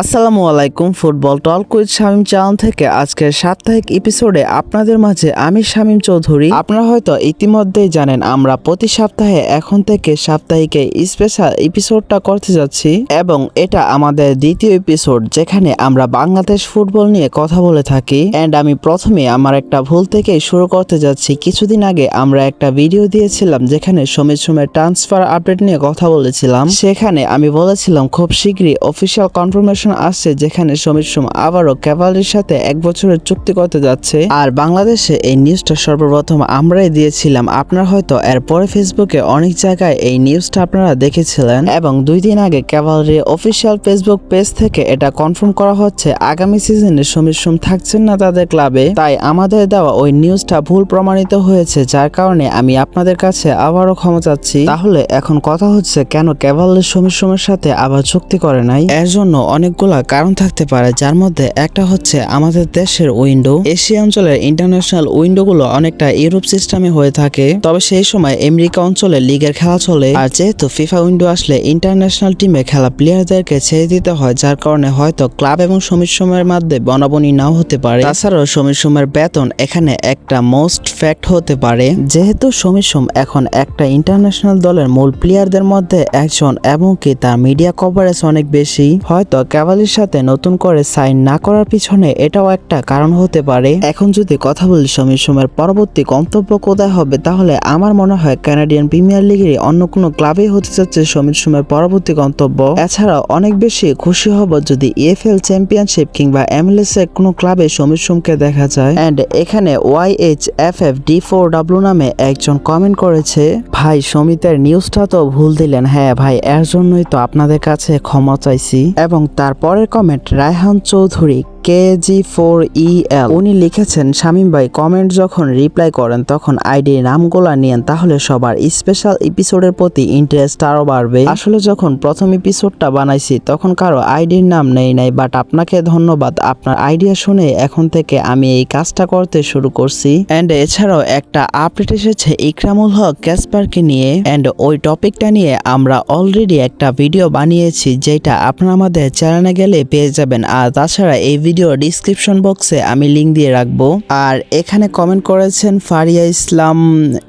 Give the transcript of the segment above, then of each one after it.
আসসালামু আলাইকুম, football talk with Shamim চ্যানেল থেকে আজকের সাপ্তাহিক এপিসোডে আপনাদের মাঝে আমি শামীম চৌধুরী। আপনারা হয়তো ইতিমধ্যেই জানেন, আমরা প্রতি সপ্তাহে এখন থেকে সাপ্তাহিকে স্পেশাল এপিসোডটা করতে যাচ্ছি এবং এটা আমাদের দ্বিতীয় এপিসোড যেখানে আমরা বাংলাদেশ ফুটবল নিয়ে কথা বলে থাকি। অ্যান্ড আমি প্রথমে আমার একটা ভুল থেকেই শুরু করতে যাচ্ছি। কিছুদিন আগে আমরা একটা ভিডিও দিয়েছিলাম যেখানে সময় সময় ট্রান্সফার আপডেট নিয়ে কথা বলেছিলাম। সেখানে আমি বলেছিলাম, খুব শীঘ্রই অফিসিয়াল কনফার্মেশন আসছে যেখানে সমীর সোম আবারও ক্যাভালির সাথে এক বছরের চুক্তি করতে যাচ্ছে। আর বাংলাদেশে এই নিউজটা সর্বপ্রথম আমরাই দিয়েছিলাম। আপনারা হয়তো এরপরে ফেসবুকে অনেক জায়গায় এই নিউজটা আপনারা দেখেছিলেন। এবং দুই দিন আগে ক্যাভালরি অফিসিয়াল ফেসবুক পেজ থেকে এটা কনফার্ম করা হচ্ছে, আগামী সিজনে সমীর সোম থাকছেন না তাদের ক্লাবে তাই আমাদের দেওয়া ওই নিউজটা ভুল প্রমাণিত হয়েছে, যার কারণে আমি আপনাদের কাছে আবারও ক্ষমা চাচ্ছি। তাহলে এখন কথা হচ্ছে, কেন ক্যাভালের সমীর সোমের সাথে আবার চুক্তি করে নাই? এর জন্য অনেকগুলা কারণ থাকতে পারে, যার মধ্যে একটা হচ্ছে আমাদের দেশের উইন্ডো। এশিয়া অঞ্চলের ইন্টারন্যাশনাল উইন্ডোগুলো অনেকটা ইউরোপ সিস্টেমে হয়ে থাকে, তবে সেই সময় আমেরিকা অঞ্চলে লিগের খেলা চলে। আর যেহেতু ফিফা উইন্ডো আসলে ইন্টারন্যাশনাল টিমে খেলা প্লেয়ারদেরকে ছেড়ে দিতে হয়, যার কারণে হয়তো ক্লাব এবং সমীর সময়ের মধ্যে বনাবনি নাও হতে পারে। তাছাড়াও সমীর সময়ের বেতন এখানে একটা মোস্ট ফ্যাক্ট হতে পারে, যেহেতু সমীর সোম এখন একটা ইন্টারন্যাশনাল দলের মূল প্লেয়ারদের মধ্যে একজন এবং কি তার মিডিয়া কভারেজ অনেক বেশি। হয়তো ক্যাভালির সাথে নতুন করে সাইন না করার পিছনে এটাও একটা কারণ হতে পারে। এখন যদি কথা বলি সমীর সোমের পরবর্তী গন্তব্য কোথায় হবে, তাহলে আমার মনে হয় কানাডিয়ান প্রিমিয়ার লিগের অন্য কোনো ক্লাবেই হতে যাচ্ছে সমীর সোমের পরবর্তী গন্তব্য। এছাড়াও অনেক বেশি খুশি হব যদি ইএফএল চ্যাম্পিয়নশিপ কিংবা এমএলএস এর কোনো ক্লাবে সমীর সোমকে দেখা যায়। অ্যান্ড এখানে Y H F F D four W নামে একজন কমেন্ট করেছে, ভাই, সমিতের নিউজটা তো ভুল দিলেন। হ্যাঁ ভাই, এর জন্যই তো আপনাদের কাছে ক্ষমা চাইছি। এবং তারপরের comment Raihan Chowdhury. KG four E উনি লিখেছেন, শামীম ভাই কমেন্ট যখন রিপ্লাই করেন, তখন আইডির নামগুলা নিয়েন, তাহলে সবার স্পেশাল এপিসোডের প্রতি ইন্টারেস্ট আরও বাড়বে। আসলে যখন প্রথম এপিসোডটা বানাইছি, তখন কারও আইডির নাম নেই নাই বাট আপনাকে ধন্যবাদ। আপনার আইডিয়া শুনে এখন থেকে আমি এই কাজটা করতে শুরু করছি। এন্ড এছাড়াও একটা আপডেট এসেছে ইকরামুল হক ক্যাসপারকে নিয়ে। এন্ড ওই টপিকটা নিয়ে আমরা অলরেডি একটা ভিডিও বানিয়েছি, যেটা আপনারা আমাদের চ্যানেলে গেলে পেয়ে যাবেন। আর তাছাড়া এই ডিসক্রিপশন বক্সে আমি লিংক দিয়ে রাখব। আর এখানে কমেন্ট করেছেন Faria Islam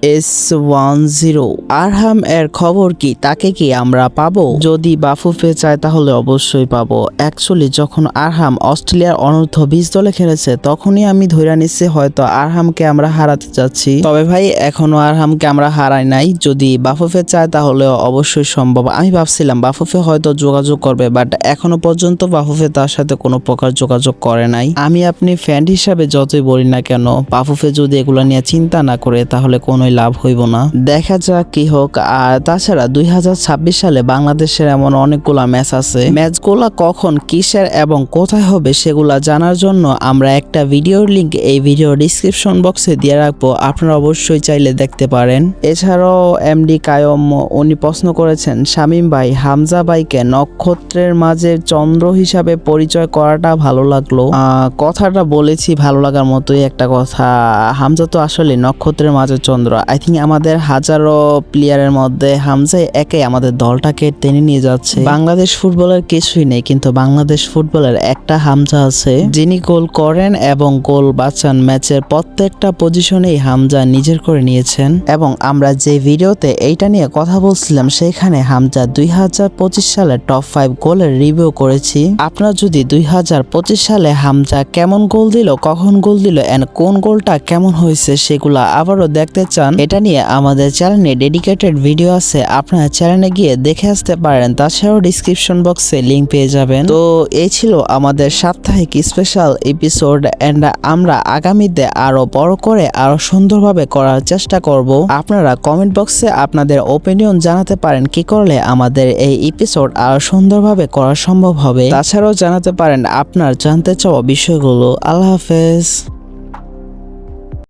S one zero Arham এর খবর কি, তাকে কি আমরা পাবো? যদি বাফুফে চায় তাহলে অবশ্যই পাবো। অ্যাকচুয়ালি যখন আরহাম অস্ট্রেলিয়ার অনূর্ধ্ব বিশ দলে খেলেছে, তখনই আমি ধরে নিচ্ছি হয়তো আরহামকে আমরা হারাতে যাচ্ছি। তবে ভাই, এখনও আরহামকে আমরা হারাই নাই। যদি বাফুফে চায় তাহলে অবশ্যই সম্ভব। আমি ভাবছিলাম বাফুফে হয়তো যোগাযোগ করবে বাট এখনও পর্যন্ত বাফুফে তার সাথে কোনো প্রকার যোগাযোগ করে নাই। আমি আপনি ফ্যান হিসাবে যতই বলি না কেন, বাফুফে যদি এগুলো নিয়ে চিন্তা না করে, তাহলে কোনোই লাভ হইব না। দেখা যাক কি হোক। আর তাছাড়া দুই হাজার ছাব্বিশ সালে বাংলাদেশের এমন অনেকগুলা ম্যাচ আছে। ম্যাচগুলা কখন, কিসের এবং কোথায় হবে সেগুলা জানার জন্য আমরা একটা ভিডিওর লিংক এই ভিডিও ডিসক্রিপশন বক্সে দিয়ে রাখব। আপনারা অবশ্যই চাইলে দেখতে পারেন। এছাড়াও এমডি কায়ম, উনি প্রশ্ন করেছেন, শামীম ভাই, হামজা ভাইকে নক্ষত্রের মাঝে চন্দ্র হিসাবে পরিচয় করাটা ভালো লাগল। কথাটা বলেছি ভালো লাগার মতোই একটা কথা। হামজা তো আসলে নক্ষত্রের মাঝে চন্দ্র। আই থিঙ্ক আমাদের হাজারো প্লেয়ারের মধ্যে হামজা একে আমাদের দলটাকে টেনে নিয়ে যাচ্ছে। বাংলাদেশ ফুটবলের কিছুই নেই, কিন্তু বাংলাদেশ ফুটবলের একটা হামজা আছে, যিনি গোল করেন এবং গোল বাঁচান ম্যাচের প্রত্যেকটা পজিশনেই হামজা নিজের করে নিয়েছেন। এবং আমরা যে ভিডিওতে এইটা নিয়ে কথা বলছিলাম, সেখানে হামজা দুই হাজার পঁচিশ সালে টপ ফাইভ গোলের রিভিউ করেছি। আপনার যদি দুই হাজার পঁচিশ সালে হামজা কেমন গোল দিল, কখন গোল দিল এন্ড কোন গোলটা কেমন হয়েছে সেগুলা আবারও দেখতে চান। এটা নিয়ে আমাদের চ্যানেলে ডেডিকেটেড ভিডিও আছে, আপনারা চ্যানেলে গিয়ে দেখে আসতে পারেন, তাছাড়াও ডিসক্রিপশন বক্সে লিঙ্ক পেয়ে যাবেন। তো এই ছিল আমাদের সাপ্তাহিক স্পেশাল এপিসোড এন্ড আমরা আগামীতে আরও বড় করে, আরও সুন্দরভাবে করার চেষ্টা করব। আপনারা কমেন্ট বক্সে আপনাদের ওপিনিয়ন জানাতে পারেন, কি করলে আমাদের এই এপিসোড আরও সুন্দরভাবে করা সম্ভব হবে। তাছাড়াও জানাতে পারেন আপনার জানতে চাওয়া বিষয়গুলো আল্লাহ হাফেজ।